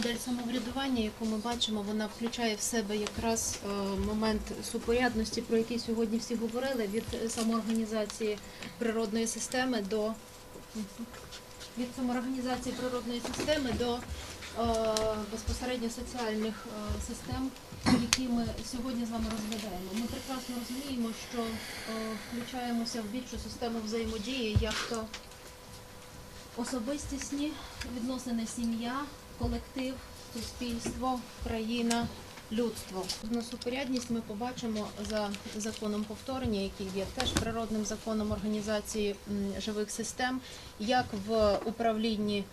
модель самоврядування, яку ми бачимо, вона включає в себе якраз е, момент супорядності, про який сьогодні всі говорили, від самоорганізації природної системи до від самоорганізації природної системи до е, безпосередньо соціальних е, систем, які ми сьогодні з вами розглядаємо. Ми прекрасно розуміємо, що включаємося в більшу систему взаємодії, як то особистісні відносини сім'я, колектив, суспільство, країна, людство. Несупорядність ми побачимо за законом повторення, який є теж природним законом організації живих систем, як в управлінні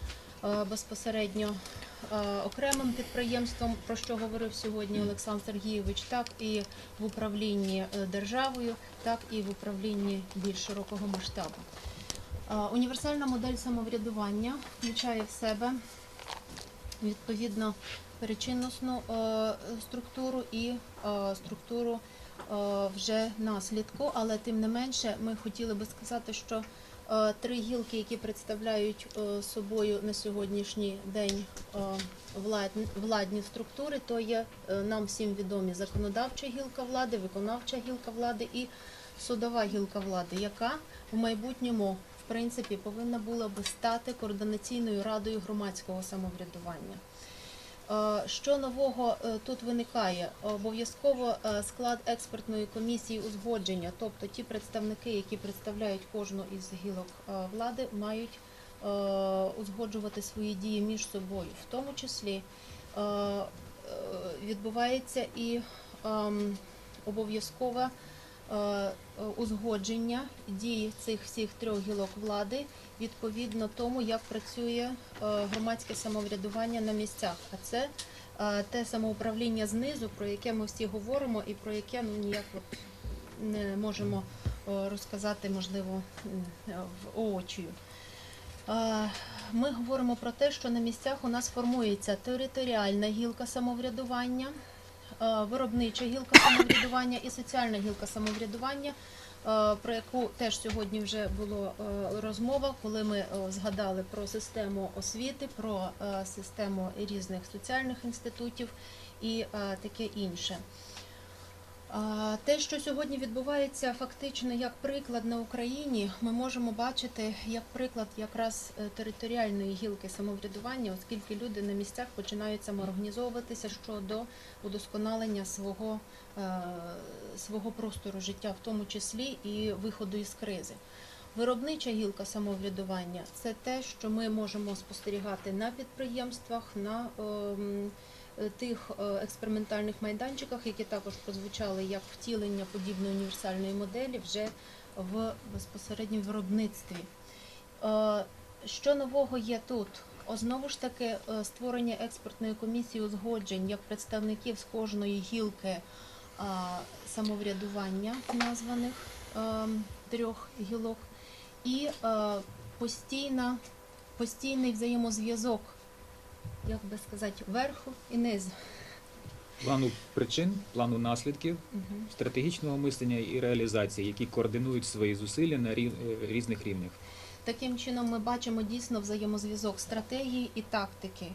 е, безпосередньо е, окремим підприємством, про що говорив сьогодні Олександр Сергійович, так і в управлінні е, державою, так і в управлінні більш широкого масштабу. Універсальна модель самоврядування включає в себе відповідно перечинностну е, структуру і е, структуру е, вже наслідку, але тим не менше ми хотіли би сказати, що три гілки, які представляють собою на сьогоднішній день владні, структури, то є нам всім відомі законодавча гілка влади, виконавча гілка влади і судова гілка влади, яка в майбутньому принципі повинна була би стати координаційною радою громадського самоврядування. Е, Що нового е, тут виникає? Обов'язково е, склад експертної комісії узгодження, тобто ті представники, які представляють кожну із гілок влади, мають узгоджувати свої дії між собою. В тому числі відбувається і ем, обов'язкове е, узгодження дій цих всіх трьох гілок влади відповідно тому, як працює е, громадське самоврядування на місцях. А це е, те самоуправління знизу, про яке ми всі говоримо, і про яке ну ніяк не можемо е, розказати, можливо, е, воочію. Е, Ми говоримо про те, що на місцях у нас формується територіальна гілка самоврядування, е, виробнича гілка самоврядування і соціальна гілка самоврядування, е, про яку теж сьогодні вже було е, розмова, коли ми е, згадали про систему освіти, про е, систему різних соціальних інститутів і е, таке інше. Те, що сьогодні відбувається фактично як приклад на Україні, ми можемо бачити як приклад якраз е, територіальної гілки самоврядування, оскільки люди на місцях починають самоорганізовуватися щодо удосконалення свого, е, свого простору життя, в тому числі і виходу із кризи. Виробнича гілка самоврядування це те, що ми можемо спостерігати на підприємствах, на ем, тих е, експериментальних майданчиках, які також прозвучали як втілення подібної універсальної моделі вже в безпосередньо виробництві. Е, Що нового є тут? Знову ж таки, е, створення експертної комісії узгоджень як представників з кожної гілки самоврядування названих трьох гілок, і постійна, постійний взаємозв'язок, як би сказати, верху і низу. плану причин, плану наслідків, Мгм. стратегічного мислення і реалізації, які координують свої зусилля на е, різних рівнях. Таким чином ми бачимо дійсно взаємозв'язок стратегії і тактики,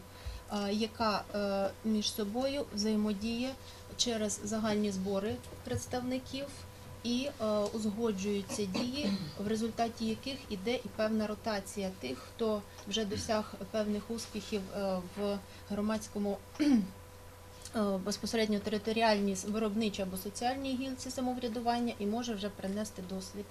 е, яка е, між собою взаємодіє через загальні збори представників і е, узгоджуються дії, в результаті яких іде і певна ротація тих, хто вже досяг певних успіхів е, в громадському. е, Безпосередньо територіальній виробничій або соціальній гілці самоврядування і може вже принести досвід